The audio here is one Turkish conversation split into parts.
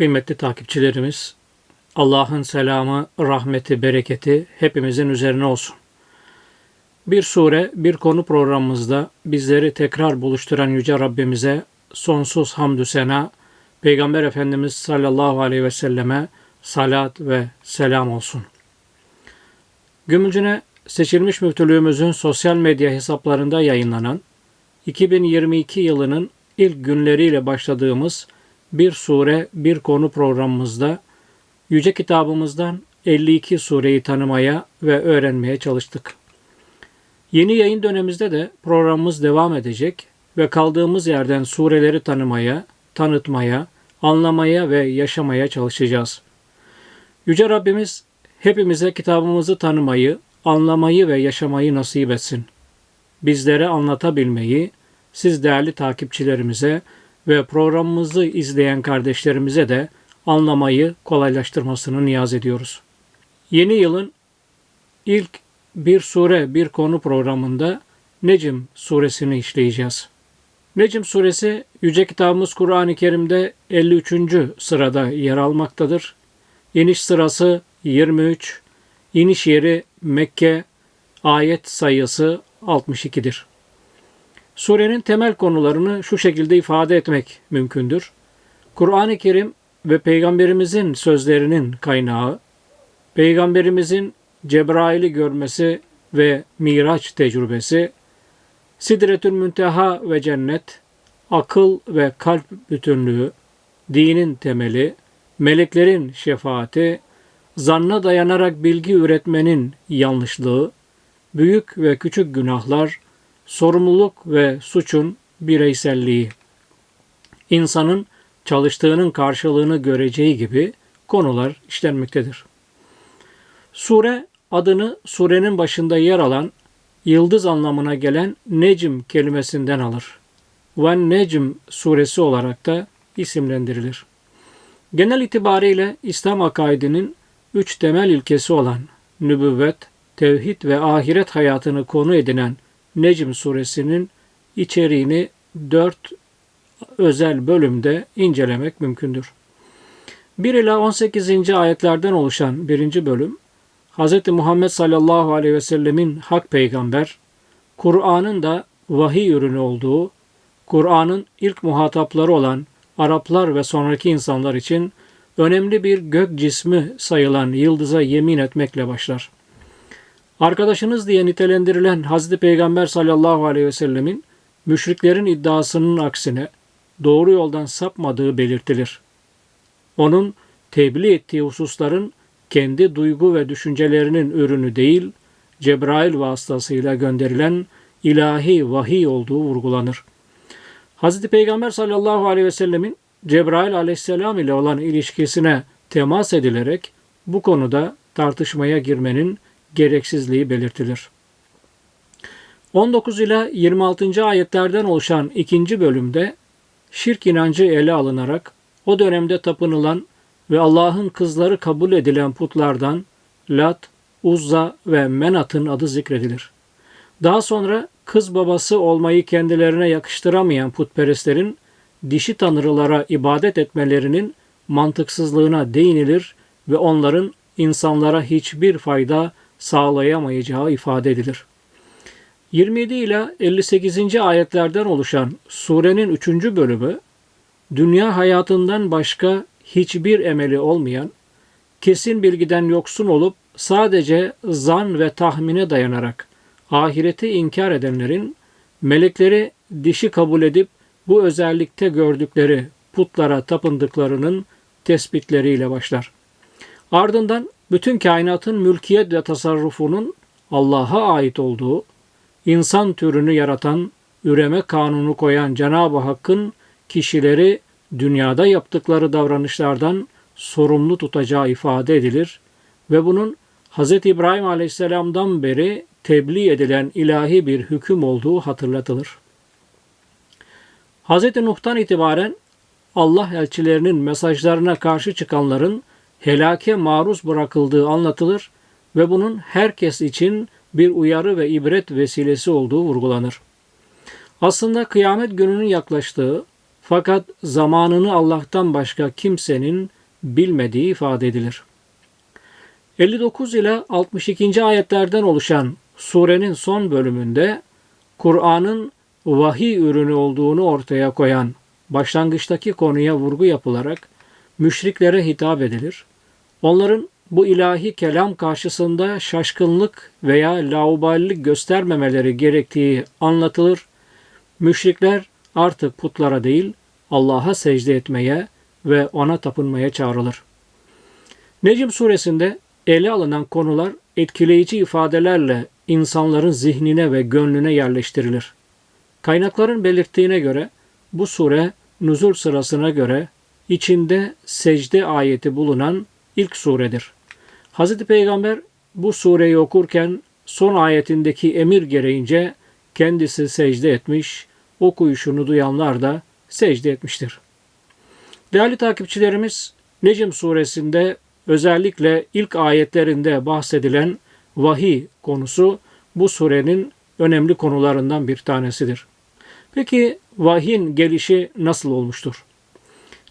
Kıymetli takipçilerimiz, Allah'ın selamı, rahmeti, bereketi hepimizin üzerine olsun. Bir sure, bir konu programımızda bizleri tekrar buluşturan Yüce Rabbimize sonsuz hamdü sena, Peygamber Efendimiz sallallahu aleyhi ve selleme salat ve selam olsun. Gümülcüne seçilmiş müftülüğümüzün sosyal medya hesaplarında yayınlanan 2022 yılının ilk günleriyle başladığımız bir sure bir konu programımızda Yüce kitabımızdan 52 sureyi tanımaya ve öğrenmeye çalıştık. Yeni yayın dönemimizde de programımız devam edecek ve kaldığımız yerden sureleri tanımaya, tanıtmaya, anlamaya ve yaşamaya çalışacağız. Yüce Rabbimiz hepimize kitabımızı tanımayı, anlamayı ve yaşamayı nasip etsin. Bizlere anlatabilmeyi, siz değerli takipçilerimize ve programımızı izleyen kardeşlerimize de anlamayı kolaylaştırmasını niyaz ediyoruz. Yeni yılın ilk bir sure bir konu programında Necim suresini işleyeceğiz. Necim suresi Yüce Kitabımız Kur'an-ı Kerim'de 53. sırada yer almaktadır. İniş sırası 23, iniş yeri Mekke, ayet sayısı 62'dir. Surenin temel konularını şu şekilde ifade etmek mümkündür. Kur'an-ı Kerim ve Peygamberimizin sözlerinin kaynağı, Peygamberimizin Cebrail'i görmesi ve Miraç tecrübesi, Sidretül Münteha ve cennet, akıl ve kalp bütünlüğü, dinin temeli, meleklerin şefaati, zanna dayanarak bilgi üretmenin yanlışlığı, büyük ve küçük günahlar, sorumluluk ve suçun bireyselliği. İnsanın çalıştığının karşılığını göreceği gibi konular işlenmektedir. Sure adını surenin başında yer alan yıldız anlamına gelen Necm kelimesinden alır. Ve Necm suresi olarak da isimlendirilir. Genel itibariyle İslam akaidinin üç temel ilkesi olan nübüvvet, tevhid ve ahiret hayatını konu edinen Necm suresinin içeriğini dört özel bölümde incelemek mümkündür. 1 ila 18. ayetlerden oluşan birinci bölüm, Hz. Muhammed sallallahu aleyhi ve sellemin hak peygamber, Kur'an'ın da vahiy ürünü olduğu, Kur'an'ın ilk muhatapları olan Araplar ve sonraki insanlar için önemli bir gök cismi sayılan yıldıza yemin etmekle başlar. Arkadaşınız diye nitelendirilen Hazreti Peygamber sallallahu aleyhi ve sellemin müşriklerin iddiasının aksine doğru yoldan sapmadığı belirtilir. Onun tebliğ ettiği hususların kendi duygu ve düşüncelerinin ürünü değil, Cebrail vasıtasıyla gönderilen ilahi vahiy olduğu vurgulanır. Hz. Peygamber sallallahu aleyhi ve sellemin Cebrail aleyhisselam ile olan ilişkisine temas edilerek bu konuda tartışmaya girmenin gereksizliği belirtilir. 19 ila 26. ayetlerden oluşan ikinci bölümde şirk inancı ele alınarak o dönemde tapınılan ve Allah'ın kızları kabul edilen putlardan Lat, Uzza ve Menat'ın adı zikredilir. Daha sonra kız babası olmayı kendilerine yakıştıramayan putperestlerin dişi tanrılara ibadet etmelerinin mantıksızlığına değinilir ve onların insanlara hiçbir fayda sağlayamayacağı ifade edilir. 27 ila 58. ayetlerden oluşan surenin 3. bölümü dünya hayatından başka hiçbir emeli olmayan, kesin bilgiden yoksun olup sadece zan ve tahmine dayanarak ahireti inkar edenlerin melekleri dişi kabul edip bu özellikte gördükleri putlara tapındıklarının tespitleriyle başlar. Ardından bütün kainatın mülkiyet ve tasarrufunun Allah'a ait olduğu, insan türünü yaratan, üreme kanunu koyan Cenab-ı Hakk'ın kişileri dünyada yaptıkları davranışlardan sorumlu tutacağı ifade edilir ve bunun Hz. İbrahim Aleyhisselam'dan beri tebliğ edilen ilahi bir hüküm olduğu hatırlatılır. Hz. Nuh'tan itibaren Allah elçilerinin mesajlarına karşı çıkanların helake maruz bırakıldığı anlatılır ve bunun herkes için bir uyarı ve ibret vesilesi olduğu vurgulanır. Aslında kıyamet gününün yaklaştığı Fakat zamanını Allah'tan başka kimsenin bilmediği ifade edilir. 59 ile 62. ayetlerden oluşan surenin son bölümünde Kur'an'ın vahiy ürünü olduğunu ortaya koyan başlangıçtaki konuya vurgu yapılarak müşriklere hitap edilir. Onların bu ilahi kelam karşısında şaşkınlık veya lauballik göstermemeleri gerektiği anlatılır. Müşrikler artık putlara değil Allah'a secde etmeye ve ona tapınmaya çağrılır. Necm suresinde ele alınan konular etkileyici ifadelerle insanların zihnine ve gönlüne yerleştirilir. Kaynakların belirttiğine göre bu sure nuzul sırasına göre içinde secde ayeti bulunan ilk suredir. Hz. Peygamber bu sureyi okurken son ayetindeki emir gereğince kendisi secde etmiş, okuyuşunu duyanlar da secde etmiştir. Değerli takipçilerimiz, Necm suresinde özellikle ilk ayetlerinde bahsedilen vahiy konusu bu surenin önemli konularından bir tanesidir. Peki vahyin gelişi nasıl olmuştur?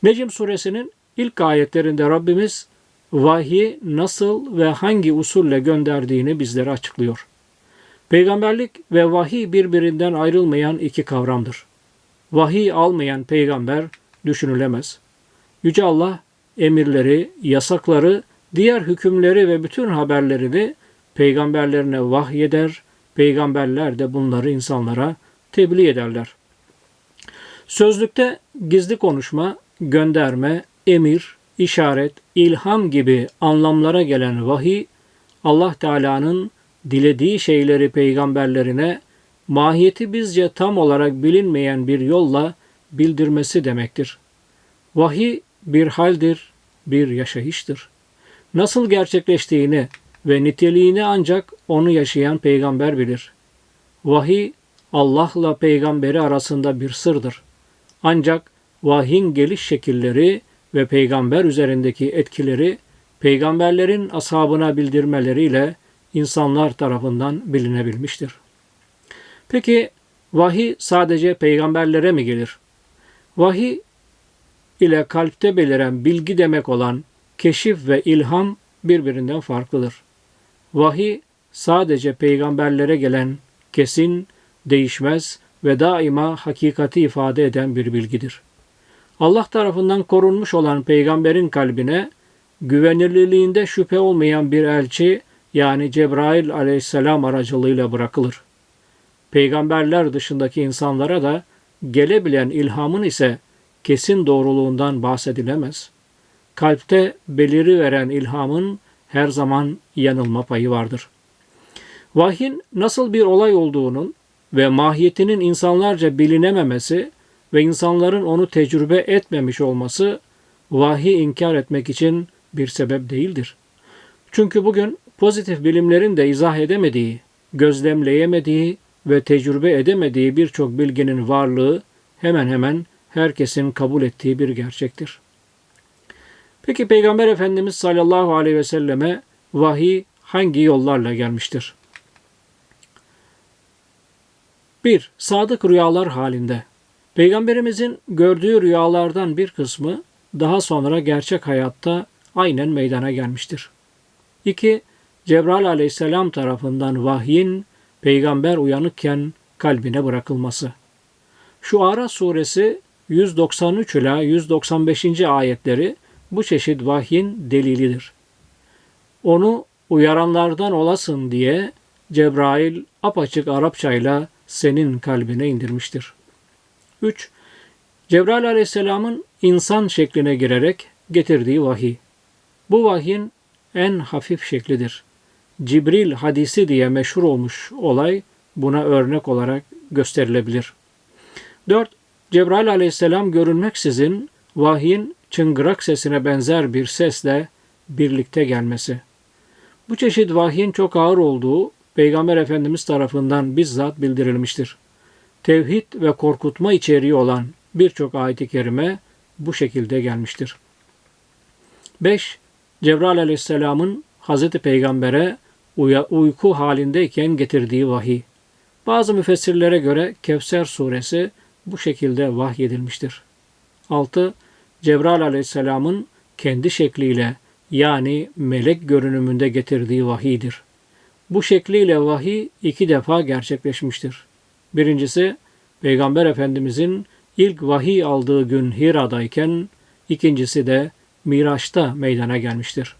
Necm suresinin ilk ayetlerinde Rabbimiz vahyi nasıl ve hangi usulle gönderdiğini bizlere açıklıyor. Peygamberlik ve vahiy birbirinden ayrılmayan iki kavramdır. Vahiy almayan peygamber düşünülemez. Yüce Allah emirleri, yasakları, diğer hükümleri ve bütün haberlerini peygamberlerine vahyeder, peygamberler de bunları insanlara tebliğ ederler. Sözlükte gizli konuşma, gönderme, emir, işaret, ilham gibi anlamlara gelen vahiy, Allah Teala'nın dilediği şeyleri peygamberlerine mahiyeti bizce tam olarak bilinmeyen bir yolla bildirmesi demektir. Vahiy bir haldir, bir yaşayıştır. Nasıl gerçekleştiğini ve niteliğini ancak onu yaşayan peygamber bilir. Vahiy Allah'la peygamberi arasında bir sırdır. Ancak vahyin geliş şekilleri ve peygamber üzerindeki etkileri peygamberlerin ashabına bildirmeleriyle insanlar tarafından bilinebilmiştir. Peki vahiy sadece peygamberlere mi gelir? Vahiy ile kalpte beliren bilgi demek olan keşif ve ilham birbirinden farklıdır. Vahiy sadece peygamberlere gelen kesin, değişmez ve daima hakikati ifade eden bir bilgidir. Allah tarafından korunmuş olan peygamberin kalbine güvenilirliğinde şüphe olmayan bir elçi yani Cebrail aleyhisselam aracılığıyla bırakılır. Peygamberler dışındaki insanlara da gelebilen ilhamın ise kesin doğruluğundan bahsedilemez. Kalpte beliri veren ilhamın her zaman yanılma payı vardır. Vahyin nasıl bir olay olduğunun ve mahiyetinin insanlarca bilinememesi ve insanların onu tecrübe etmemiş olması vahiy inkar etmek için bir sebep değildir. Çünkü bugün pozitif bilimlerin de izah edemediği, gözlemleyemediği ve tecrübe edemediği birçok bilginin varlığı hemen hemen herkesin kabul ettiği bir gerçektir. Peki Peygamber Efendimiz sallallahu aleyhi ve selleme vahiy hangi yollarla gelmiştir? 1. Sadık rüyalar halinde. Peygamberimizin gördüğü rüyalardan bir kısmı daha sonra gerçek hayatta aynen meydana gelmiştir. 2. Cebrail aleyhisselam tarafından vahyin peygamber uyanıkken kalbine bırakılması. Şu Ara suresi 193 ila 195. ayetleri bu çeşit vahyin delilidir. Onu uyaranlardan olasın diye Cebrail apaçık Arapçayla senin kalbine indirmiştir. 3. Cebrail aleyhisselamın insan şekline girerek getirdiği vahiy. Bu vahyin en hafif şeklidir. Cibril hadisi diye meşhur olmuş olay buna örnek olarak gösterilebilir. 4. Cebrail aleyhisselam görünmeksizin vahyin çıngırak sesine benzer bir sesle birlikte gelmesi. Bu çeşit vahyin çok ağır olduğu Peygamber Efendimiz tarafından bizzat bildirilmiştir. Tevhid ve korkutma içeriği olan birçok ayet-i kerime bu şekilde gelmiştir. 5. Cebrail aleyhisselamın Hz. Peygamber'e uyku halindeyken getirdiği vahiy. Bazı müfessirlere göre Kevser suresi bu şekilde vahyedilmiştir. 6. Cebrail aleyhisselamın kendi şekliyle yani melek görünümünde getirdiği vahiydir. Bu şekliyle vahiy iki defa gerçekleşmiştir. Birincisi Peygamber Efendimizin ilk vahiy aldığı gün Hira'dayken, ikincisi de Miraç'ta meydana gelmiştir.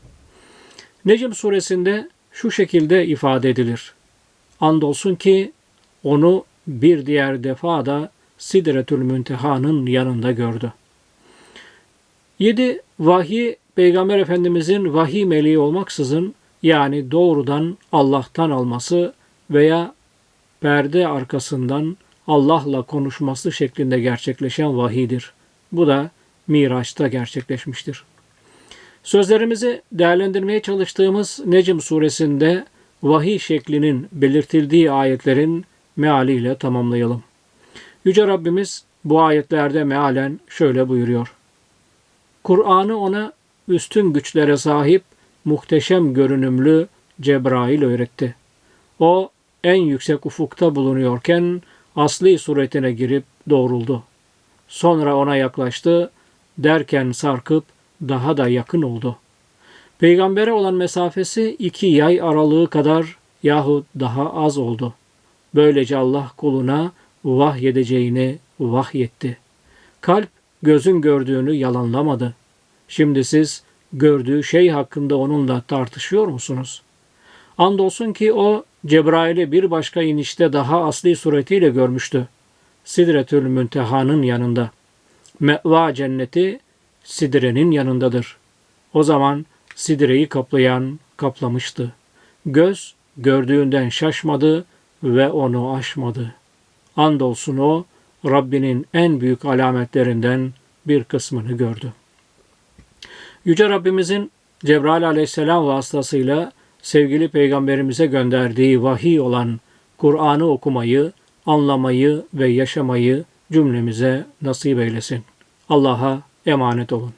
Necm suresinde şu şekilde ifade edilir. Andolsun ki onu bir diğer defa da Sidretül Münteha'nın yanında gördü. 7. Vahiy Peygamber Efendimizin vahiy meleği olmaksızın yani doğrudan Allah'tan alması veya perde arkasından Allah'la konuşması şeklinde gerçekleşen vahidir. Bu da Miraç'ta gerçekleşmiştir. Sözlerimizi değerlendirmeye çalıştığımız Necm suresinde vahiy şeklinin belirtildiği ayetlerin mealiyle tamamlayalım. Yüce Rabbimiz bu ayetlerde mealen şöyle buyuruyor. Kur'an'ı ona üstün güçlere sahip muhteşem görünümlü Cebrail öğretti. O en yüksek ufukta bulunuyorken asli suretine girip doğruldu. Sonra ona yaklaştı, derken sarkıp daha da yakın oldu. Peygambere olan mesafesi iki yay aralığı kadar yahut daha az oldu. Böylece Allah kuluna vahyedeceğini vahyetti. Kalp gözün gördüğünü yalanlamadı. Şimdi siz gördüğü şey hakkında onunla tartışıyor musunuz? Andolsun ki o Cebrail'i bir başka inişte daha asli suretiyle görmüştü. Sidretül Münteha'nın yanında. Meva cenneti Sidre'nin yanındadır. O zaman Sidre'yi kaplayan kaplamıştı. Göz gördüğünden şaşmadı ve onu aşmadı. Andolsun o Rabbinin en büyük alametlerinden bir kısmını gördü. Yüce Rabbimizin Cebrail aleyhisselam vasıtasıyla sevgili peygamberimize gönderdiği vahiy olan Kur'an'ı okumayı, anlamayı ve yaşamayı cümlemize nasip eylesin. Allah'a emanet olun.